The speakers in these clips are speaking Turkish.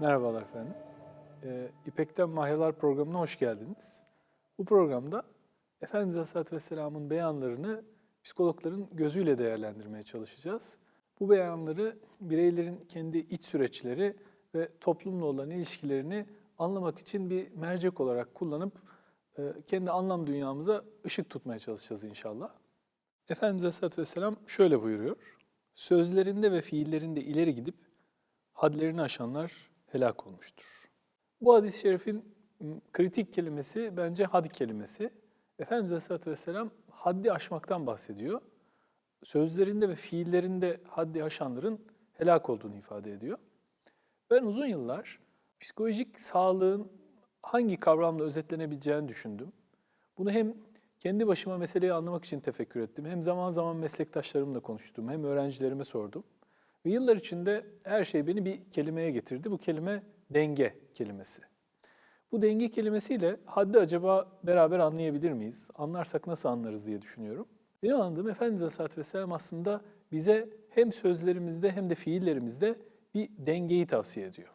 Merhabalar efendim. Ee, İpek'ten Mahyalar programına hoş geldiniz. Bu programda Efendimiz Aleyhisselatü Vesselam'ın beyanlarını psikologların gözüyle değerlendirmeye çalışacağız. Bu beyanları bireylerin kendi iç süreçleri ve toplumla olan ilişkilerini anlamak için bir mercek olarak kullanıp e, kendi anlam dünyamıza ışık tutmaya çalışacağız inşallah. Efendimiz Aleyhisselatü Vesselam şöyle buyuruyor. Sözlerinde ve fiillerinde ileri gidip hadlerini aşanlar helak olmuştur. Bu hadis-i şerifin kritik kelimesi bence had kelimesi. Efendimiz Aleyhisselatü Vesselam haddi aşmaktan bahsediyor. Sözlerinde ve fiillerinde haddi aşanların helak olduğunu ifade ediyor. Ben uzun yıllar psikolojik sağlığın hangi kavramla özetlenebileceğini düşündüm. Bunu hem kendi başıma meseleyi anlamak için tefekkür ettim, hem zaman zaman meslektaşlarımla konuştum, hem öğrencilerime sordum. Ve yıllar içinde her şey beni bir kelimeye getirdi. Bu kelime denge kelimesi. Bu denge kelimesiyle haddi acaba beraber anlayabilir miyiz? Anlarsak nasıl anlarız diye düşünüyorum. Benim anladığım Efendimiz Aleyhisselatü Vesselam aslında bize hem sözlerimizde hem de fiillerimizde bir dengeyi tavsiye ediyor.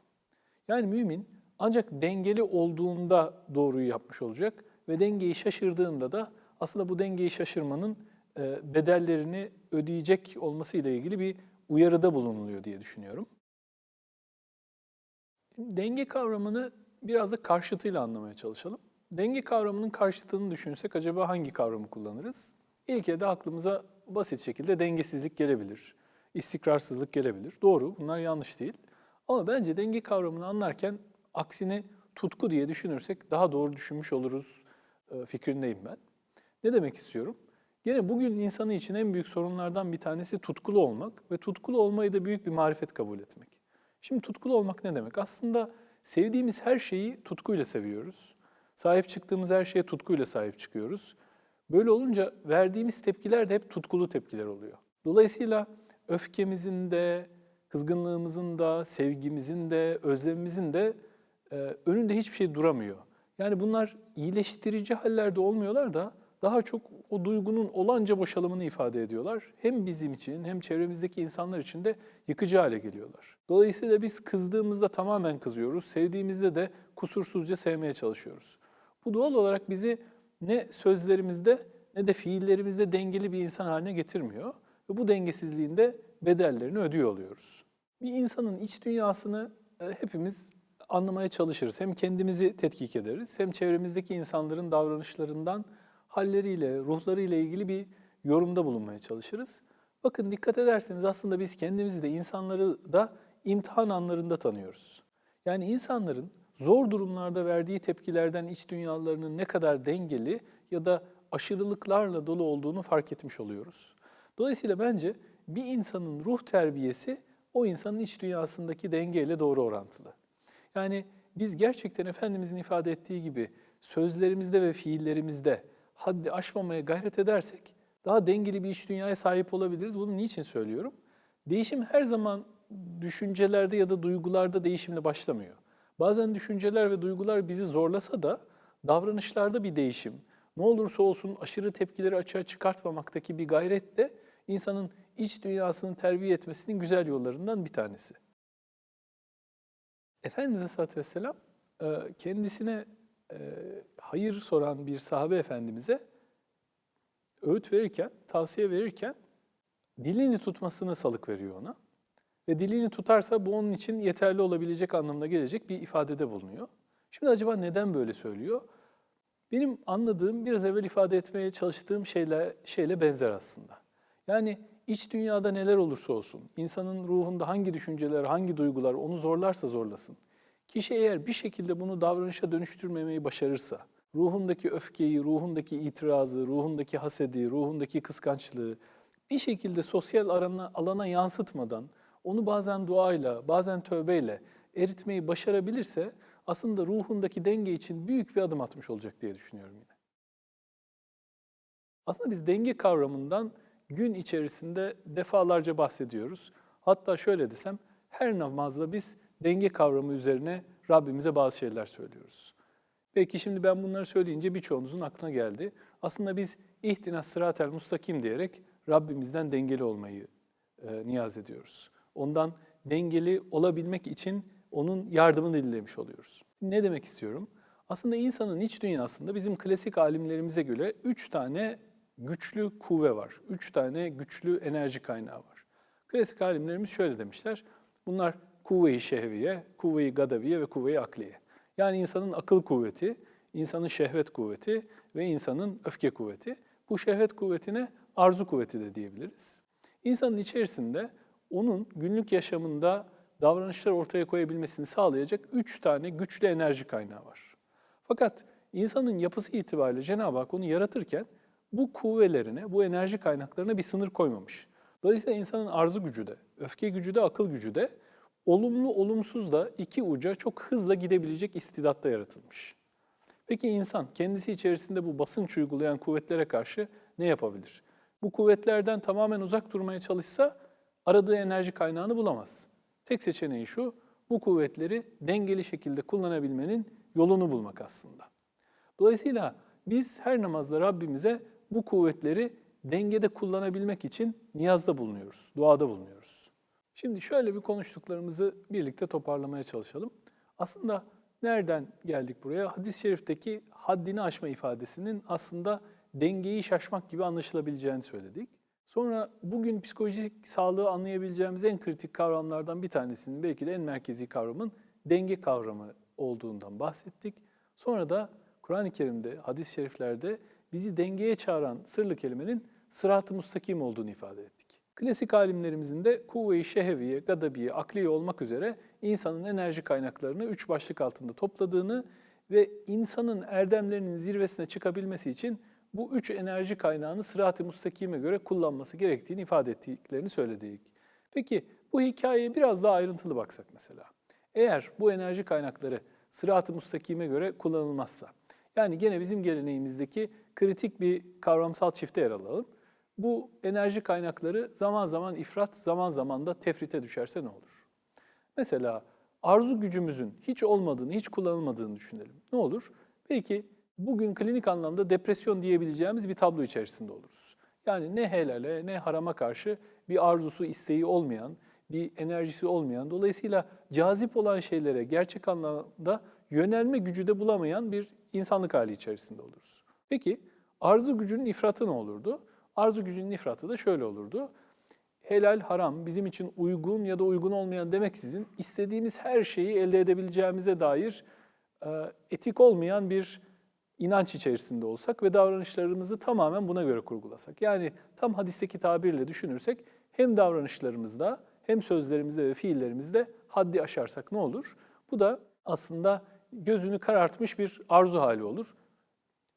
Yani mümin ancak dengeli olduğunda doğruyu yapmış olacak ve dengeyi şaşırdığında da aslında bu dengeyi şaşırmanın bedellerini ödeyecek olması ile ilgili bir uyarıda bulunuluyor diye düşünüyorum. Denge kavramını biraz da karşıtıyla anlamaya çalışalım. Denge kavramının karşıtını düşünsek acaba hangi kavramı kullanırız? İlk de aklımıza basit şekilde dengesizlik gelebilir, istikrarsızlık gelebilir. Doğru, bunlar yanlış değil. Ama bence denge kavramını anlarken aksine tutku diye düşünürsek daha doğru düşünmüş oluruz e, fikrindeyim ben. Ne demek istiyorum? Yine bugün insanı için en büyük sorunlardan bir tanesi tutkulu olmak ve tutkulu olmayı da büyük bir marifet kabul etmek. Şimdi tutkulu olmak ne demek? Aslında sevdiğimiz her şeyi tutkuyla seviyoruz. Sahip çıktığımız her şeye tutkuyla sahip çıkıyoruz. Böyle olunca verdiğimiz tepkiler de hep tutkulu tepkiler oluyor. Dolayısıyla öfkemizin de, kızgınlığımızın da, sevgimizin de, özlemimizin de e, önünde hiçbir şey duramıyor. Yani bunlar iyileştirici hallerde olmuyorlar da daha çok o duygunun olanca boşalımını ifade ediyorlar. Hem bizim için hem çevremizdeki insanlar için de yıkıcı hale geliyorlar. Dolayısıyla biz kızdığımızda tamamen kızıyoruz, sevdiğimizde de kusursuzca sevmeye çalışıyoruz. Bu doğal olarak bizi ne sözlerimizde ne de fiillerimizde dengeli bir insan haline getirmiyor. Ve bu dengesizliğin de bedellerini ödüyor oluyoruz. Bir insanın iç dünyasını e, hepimiz anlamaya çalışırız. Hem kendimizi tetkik ederiz hem çevremizdeki insanların davranışlarından halleriyle, ruhlarıyla ilgili bir yorumda bulunmaya çalışırız. Bakın dikkat ederseniz aslında biz kendimizi de insanları da imtihan anlarında tanıyoruz. Yani insanların zor durumlarda verdiği tepkilerden iç dünyalarının ne kadar dengeli ya da aşırılıklarla dolu olduğunu fark etmiş oluyoruz. Dolayısıyla bence bir insanın ruh terbiyesi o insanın iç dünyasındaki dengeyle doğru orantılı. Yani biz gerçekten Efendimizin ifade ettiği gibi sözlerimizde ve fiillerimizde haddi aşmamaya gayret edersek daha dengeli bir iç dünyaya sahip olabiliriz. Bunu niçin söylüyorum? Değişim her zaman düşüncelerde ya da duygularda değişimle başlamıyor. Bazen düşünceler ve duygular bizi zorlasa da davranışlarda bir değişim, ne olursa olsun aşırı tepkileri açığa çıkartmamaktaki bir gayret de insanın iç dünyasını terbiye etmesinin güzel yollarından bir tanesi. Efendimiz Aleyhisselatü Vesselam kendisine e, hayır soran bir sahabe efendimize öğüt verirken, tavsiye verirken dilini tutmasını salık veriyor ona. Ve dilini tutarsa bu onun için yeterli olabilecek anlamına gelecek bir ifadede bulunuyor. Şimdi acaba neden böyle söylüyor? Benim anladığım, biraz evvel ifade etmeye çalıştığım şeyle, şeyle benzer aslında. Yani iç dünyada neler olursa olsun, insanın ruhunda hangi düşünceler, hangi duygular onu zorlarsa zorlasın. Kişi eğer bir şekilde bunu davranışa dönüştürmemeyi başarırsa, ruhundaki öfkeyi, ruhundaki itirazı, ruhundaki hasedi, ruhundaki kıskançlığı bir şekilde sosyal alana, alana yansıtmadan, onu bazen duayla, bazen tövbeyle eritmeyi başarabilirse aslında ruhundaki denge için büyük bir adım atmış olacak diye düşünüyorum yine. Aslında biz denge kavramından gün içerisinde defalarca bahsediyoruz. Hatta şöyle desem, her namazda biz denge kavramı üzerine Rabbimize bazı şeyler söylüyoruz. Belki şimdi ben bunları söyleyince birçoğunuzun aklına geldi. Aslında biz ihtina sıratel mustakim diyerek Rabbimizden dengeli olmayı e, niyaz ediyoruz. Ondan dengeli olabilmek için onun yardımını dilemiş oluyoruz. Ne demek istiyorum? Aslında insanın iç dünyasında bizim klasik alimlerimize göre üç tane güçlü kuvve var. Üç tane güçlü enerji kaynağı var. Klasik alimlerimiz şöyle demişler. Bunlar kuvve-i şehviye, kuvve-i gadaviye ve kuvve-i akliye. Yani insanın akıl kuvveti, insanın şehvet kuvveti ve insanın öfke kuvveti. Bu şehvet kuvvetine arzu kuvveti de diyebiliriz. İnsanın içerisinde onun günlük yaşamında davranışlar ortaya koyabilmesini sağlayacak üç tane güçlü enerji kaynağı var. Fakat insanın yapısı itibariyle Cenab-ı Hak onu yaratırken bu kuvvelerine, bu enerji kaynaklarına bir sınır koymamış. Dolayısıyla insanın arzu gücü de, öfke gücü de, akıl gücü de olumlu olumsuz da iki uca çok hızla gidebilecek istidatta yaratılmış. Peki insan kendisi içerisinde bu basınç uygulayan kuvvetlere karşı ne yapabilir? Bu kuvvetlerden tamamen uzak durmaya çalışsa aradığı enerji kaynağını bulamaz. Tek seçeneği şu, bu kuvvetleri dengeli şekilde kullanabilmenin yolunu bulmak aslında. Dolayısıyla biz her namazda Rabbimize bu kuvvetleri dengede kullanabilmek için niyazda bulunuyoruz, duada bulunuyoruz. Şimdi şöyle bir konuştuklarımızı birlikte toparlamaya çalışalım. Aslında nereden geldik buraya? Hadis-i şerifteki haddini aşma ifadesinin aslında dengeyi şaşmak gibi anlaşılabileceğini söyledik. Sonra bugün psikolojik sağlığı anlayabileceğimiz en kritik kavramlardan bir tanesinin belki de en merkezi kavramın denge kavramı olduğundan bahsettik. Sonra da Kur'an-ı Kerim'de, hadis-i şeriflerde bizi dengeye çağıran sırlı kelimenin sırat-ı mustakim olduğunu ifade ettik. Klasik alimlerimizin de kuvve-i şeheviye, gadabiye, akliye olmak üzere insanın enerji kaynaklarını üç başlık altında topladığını ve insanın erdemlerinin zirvesine çıkabilmesi için bu üç enerji kaynağını sırat-ı mustakime göre kullanması gerektiğini ifade ettiklerini söyledik. Peki bu hikayeye biraz daha ayrıntılı baksak mesela. Eğer bu enerji kaynakları sırat-ı mustakime göre kullanılmazsa, yani gene bizim geleneğimizdeki kritik bir kavramsal çifte yer alalım. Bu enerji kaynakları zaman zaman ifrat, zaman zaman da tefrite düşerse ne olur? Mesela arzu gücümüzün hiç olmadığını, hiç kullanılmadığını düşünelim. Ne olur? Belki bugün klinik anlamda depresyon diyebileceğimiz bir tablo içerisinde oluruz. Yani ne helale ne harama karşı bir arzusu, isteği olmayan, bir enerjisi olmayan, dolayısıyla cazip olan şeylere gerçek anlamda yönelme gücü de bulamayan bir insanlık hali içerisinde oluruz. Peki arzu gücünün ifratı ne olurdu? Arzu gücünün ifratı da şöyle olurdu. Helal, haram bizim için uygun ya da uygun olmayan demeksizin istediğimiz her şeyi elde edebileceğimize dair e, etik olmayan bir inanç içerisinde olsak ve davranışlarımızı tamamen buna göre kurgulasak. Yani tam hadisteki tabirle düşünürsek hem davranışlarımızda hem sözlerimizde ve fiillerimizde haddi aşarsak ne olur? Bu da aslında gözünü karartmış bir arzu hali olur.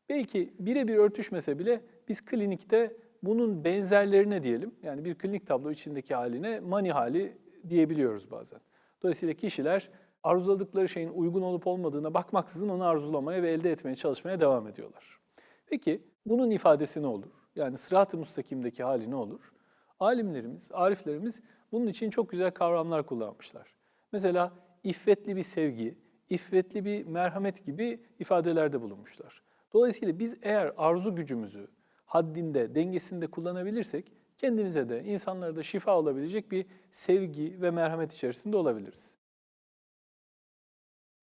Belki birebir örtüşmese bile biz klinikte bunun benzerlerine diyelim, yani bir klinik tablo içindeki haline mani hali diyebiliyoruz bazen. Dolayısıyla kişiler arzuladıkları şeyin uygun olup olmadığına bakmaksızın onu arzulamaya ve elde etmeye çalışmaya devam ediyorlar. Peki bunun ifadesi ne olur? Yani sırat-ı mustakimdeki hali ne olur? Alimlerimiz, ariflerimiz bunun için çok güzel kavramlar kullanmışlar. Mesela iffetli bir sevgi, iffetli bir merhamet gibi ifadelerde bulunmuşlar. Dolayısıyla biz eğer arzu gücümüzü haddinde, dengesinde kullanabilirsek kendimize de, insanlara da şifa olabilecek bir sevgi ve merhamet içerisinde olabiliriz.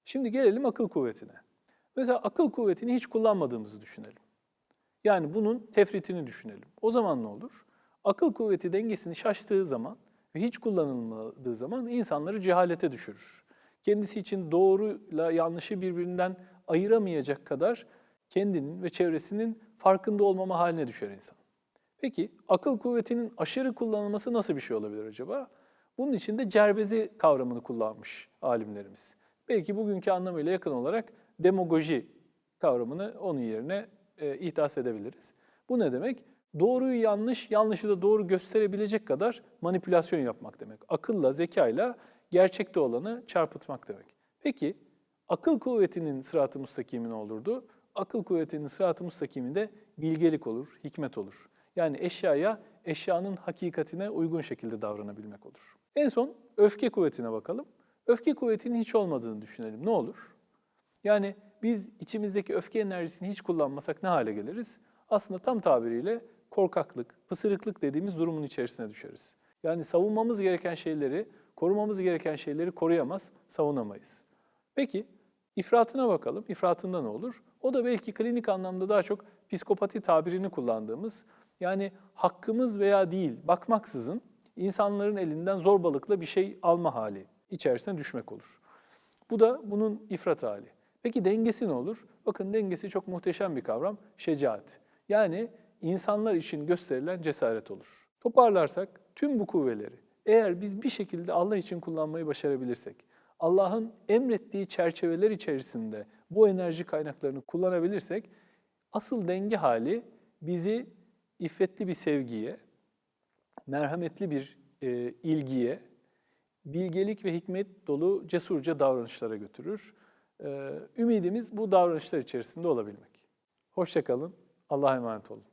Şimdi gelelim akıl kuvvetine. Mesela akıl kuvvetini hiç kullanmadığımızı düşünelim. Yani bunun tefritini düşünelim. O zaman ne olur? Akıl kuvveti dengesini şaştığı zaman ve hiç kullanılmadığı zaman insanları cehalete düşürür. Kendisi için doğruyla yanlışı birbirinden ayıramayacak kadar kendinin ve çevresinin farkında olmama haline düşer insan. Peki akıl kuvvetinin aşırı kullanılması nasıl bir şey olabilir acaba? Bunun için de cerbezi kavramını kullanmış alimlerimiz. Belki bugünkü anlamıyla yakın olarak demagoji kavramını onun yerine e, ihdas edebiliriz. Bu ne demek? Doğruyu yanlış, yanlışı da doğru gösterebilecek kadar manipülasyon yapmak demek. Akılla, zekayla gerçekte olanı çarpıtmak demek. Peki akıl kuvvetinin sırat-ı müstakimi ne olurdu? Akıl kuvvetinin sırat-ı müstakiminde bilgelik olur, hikmet olur. Yani eşyaya, eşyanın hakikatine uygun şekilde davranabilmek olur. En son öfke kuvvetine bakalım. Öfke kuvvetinin hiç olmadığını düşünelim. Ne olur? Yani biz içimizdeki öfke enerjisini hiç kullanmasak ne hale geliriz? Aslında tam tabiriyle korkaklık, pısırıklık dediğimiz durumun içerisine düşeriz. Yani savunmamız gereken şeyleri korumamız gereken şeyleri koruyamaz, savunamayız. Peki ifratına bakalım. İfratında ne olur? O da belki klinik anlamda daha çok psikopati tabirini kullandığımız yani hakkımız veya değil bakmaksızın insanların elinden zorbalıkla bir şey alma hali içerisine düşmek olur. Bu da bunun ifrat hali. Peki dengesi ne olur? Bakın dengesi çok muhteşem bir kavram. Şecaat. Yani insanlar için gösterilen cesaret olur. Toparlarsak tüm bu kuvveleri eğer biz bir şekilde Allah için kullanmayı başarabilirsek, Allah'ın emrettiği çerçeveler içerisinde bu enerji kaynaklarını kullanabilirsek asıl denge hali bizi iffetli bir sevgiye, merhametli bir e, ilgiye, bilgelik ve hikmet dolu cesurca davranışlara götürür. E, ümidimiz bu davranışlar içerisinde olabilmek. Hoşçakalın, Allah'a emanet olun.